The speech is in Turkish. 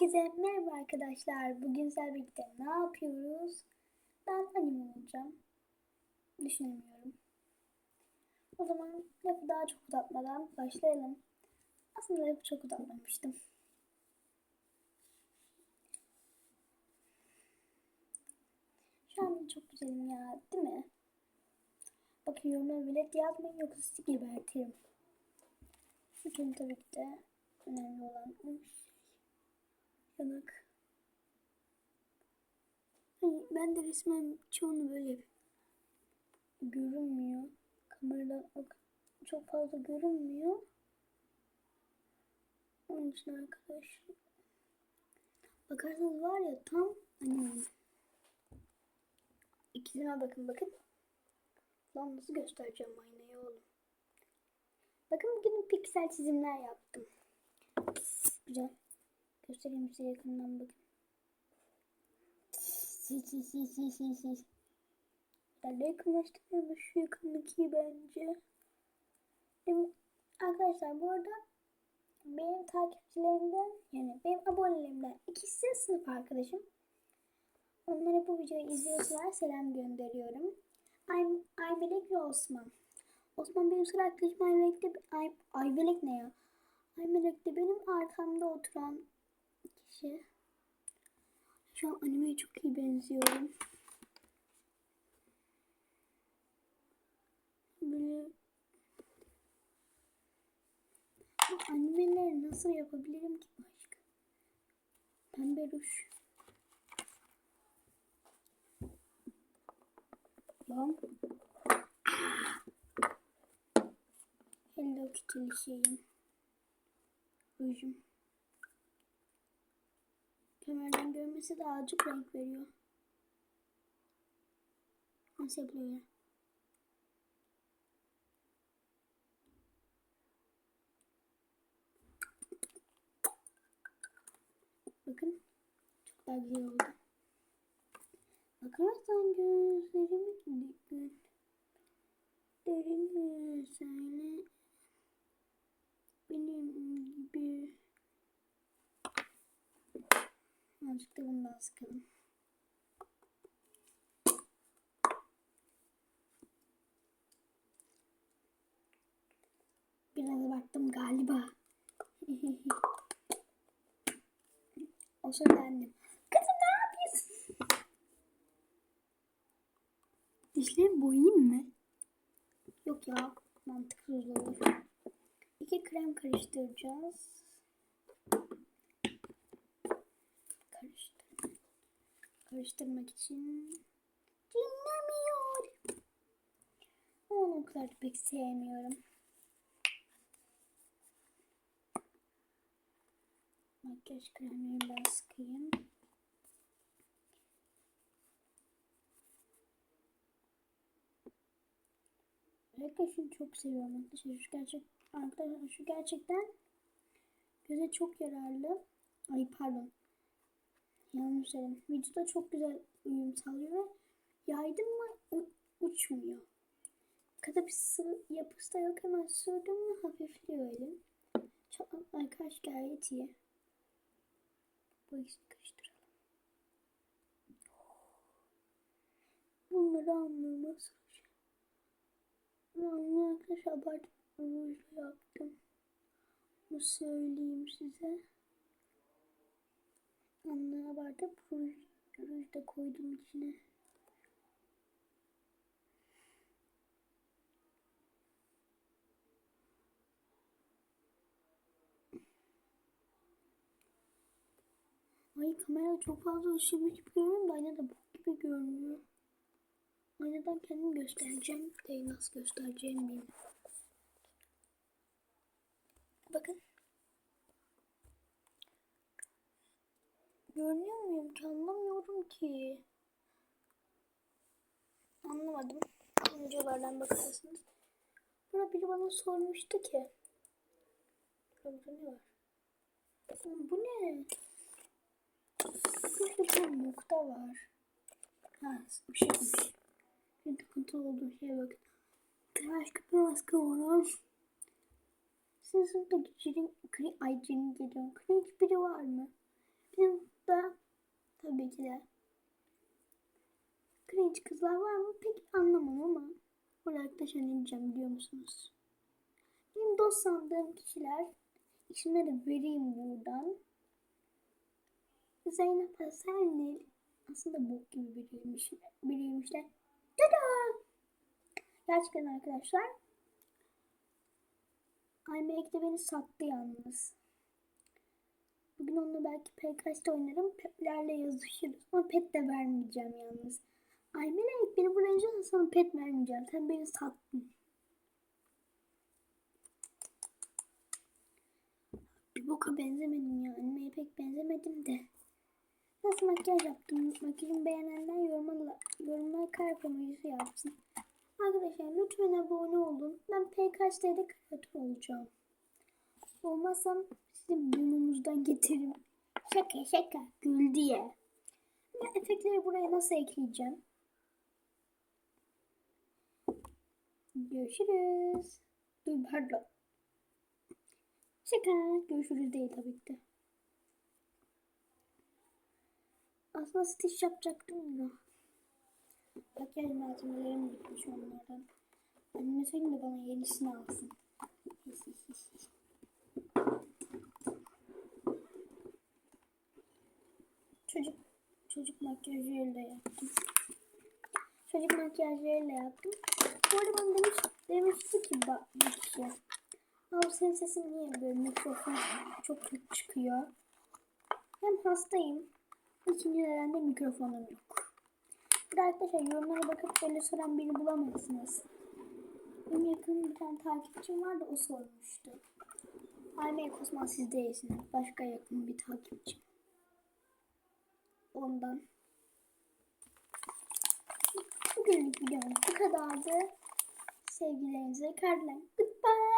Herkese merhaba arkadaşlar. Bugün sizlerle birlikte ne yapıyoruz? Ben anime olacağım. Düşünemiyorum. O zaman lafı daha çok uzatmadan başlayalım. Aslında lafı çok uzatmamıştım. Şu an çok güzelim ya değil mi? Bakın yorumlara bilet yazmayın yoksa sizi gebertirim. Bugün tabii ki de önemli olan yanak. Hani ben de resmen çoğunu böyle. Görünmüyor. Kameradan bak çok fazla görünmüyor. Onun için arkadaşlar. Bakarsanız var ya tam hani ikizime bakın bakın. Lan nasıl göstereceğim aynayı oğlum. Bakın bugün piksel çizimler yaptım. Güzel. Göstereyim size yakından bakın. De yakınlaştırıyorum şu yakındaki bence. Benim, arkadaşlar bu arada benim takipçilerimden yani benim abonelerimden ikisi sınıf arkadaşım. Onlara bu videoyu izliyorsalar selam gönderiyorum. Ay, Aymelek ve Osman. Osman benim sıra arkadaşım Aymelek de Ay, Aymelek ne ya? Aymelek de benim arkamda oturan kişi. Şu an animeye çok iyi benziyorum. Böyle bu animeleri nasıl yapabilirim ki başka? Pembe ruj. Lan. Hello Kitty'li şeyim. Rujum. Kameradan görmesi daha azıcık renk veriyor. Nasıl yapılıyor ya? Bakın. Çok daha güzel oldu. Bakarsan gözlerimi dikkat. Derin söyle. Benim gibi. Azıcık da bundan sıkalım. Biraz abarttım galiba. o sırada annem. Kızım ne yapıyorsun? Dişlerimi boyayayım mı? Yok ya. Mantıksız olur. İki krem karıştıracağız. Karıştırmak için dinlemiyor. Onu o pek sevmiyorum. Makyaj kremini ben sıkayım. Özellikle şunu çok seviyorum arkadaşlar. Şu gerçek, arkadaşlar şu gerçekten göze çok yararlı. Ay pardon. Yanlış söyledim. Vücuda çok güzel uyum sağlıyor ve yaydım mı uçmuyor. Kadar bir sıvı yapısı da yok. Hemen sürdüm mü hafifliyor elim. Çok arkadaş gayet iyi. Bu ikisini karıştıralım. Bunları anlamaz. Ben arkadaşlar abartıp yaptım. Bunu söyleyeyim size. Onları abartıp ruj, da koydum içine. Ay kamera çok fazla ışığı gibi görünüyor da aynada bok gibi görünüyor. Aynadan kendim göstereceğim. De nasıl göstereceğim bilmiyorum. Bakın. Görünüyor muyum ki anlamıyorum ki. Anlamadım. Videolardan bakarsınız. Burada biri bana sormuştu ki. Burada ne var? Bu ne? Burada bir nokta var. Ha, ışıkmış. Bir takıntı olduğu şeye bakın. Tıraş köpüğü maske var. Sizin de cilin, ay cilin geliyor. Cringe biri var mı? Tabii ki de. Cringe kızlar var mı pek anlamam ama arkadaşlar ne diyeceğim biliyor musunuz? Benim dost sandığım kişiler isimleri vereyim buradan. Zeynep Hasanil aslında bok gibi biriymiş, biriymişler. Tada! Gerçekten arkadaşlar iMac de beni sattı yalnız. Bugün onunla belki PKS'de oynarım. Petlerle yazışırız. Ama pet de vermeyeceğim yalnız. Ay Melek beni buraya alacaksan sana pet vermeyeceğim. Sen beni sattın. Bir boka benzemedim ya. Anneye pek benzemedim de. Nasıl makyaj yaptım? Makyajımı beğenenler yorumlar, yorumlar kalp emojisi yapsın. Arkadaşlar lütfen abone olun. Ben PKS'de kreatör olacağım. Olmazsam sizin burnunuzdan getiririm. Şaka şaka gül diye. Ben efektleri buraya nasıl ekleyeceğim? Görüşürüz. Dur pardon. Şaka. Görüşürüz değil tabii ki. Aslında stitch yapacaktım da. Makyaj malzemelerim bitmiş onlardan. Anneme söyleyeyim de bana yenisini alsın. Çocuk çocuk makyajıyla yaptım. Çocuk makyajıyla yaptım. Bu arada bana demiş, demişti ki ba- bir kişi. Abi senin sesin niye böyle mikrofon çok kötü çıkıyor? Hem hastayım. İkinci neden de mikrofonum yok. Bir arkadaşlar yorumlara bakıp böyle soran biri bulamazsınız. Benim yakın bir tane takipçim vardı o sormuştu. Aymey Osman siz değilsiniz. Başka yakın bir takipçim. Ondan. Bugünlük videomuz bu kadardı. Sevgilerinize kalpler. Goodbye.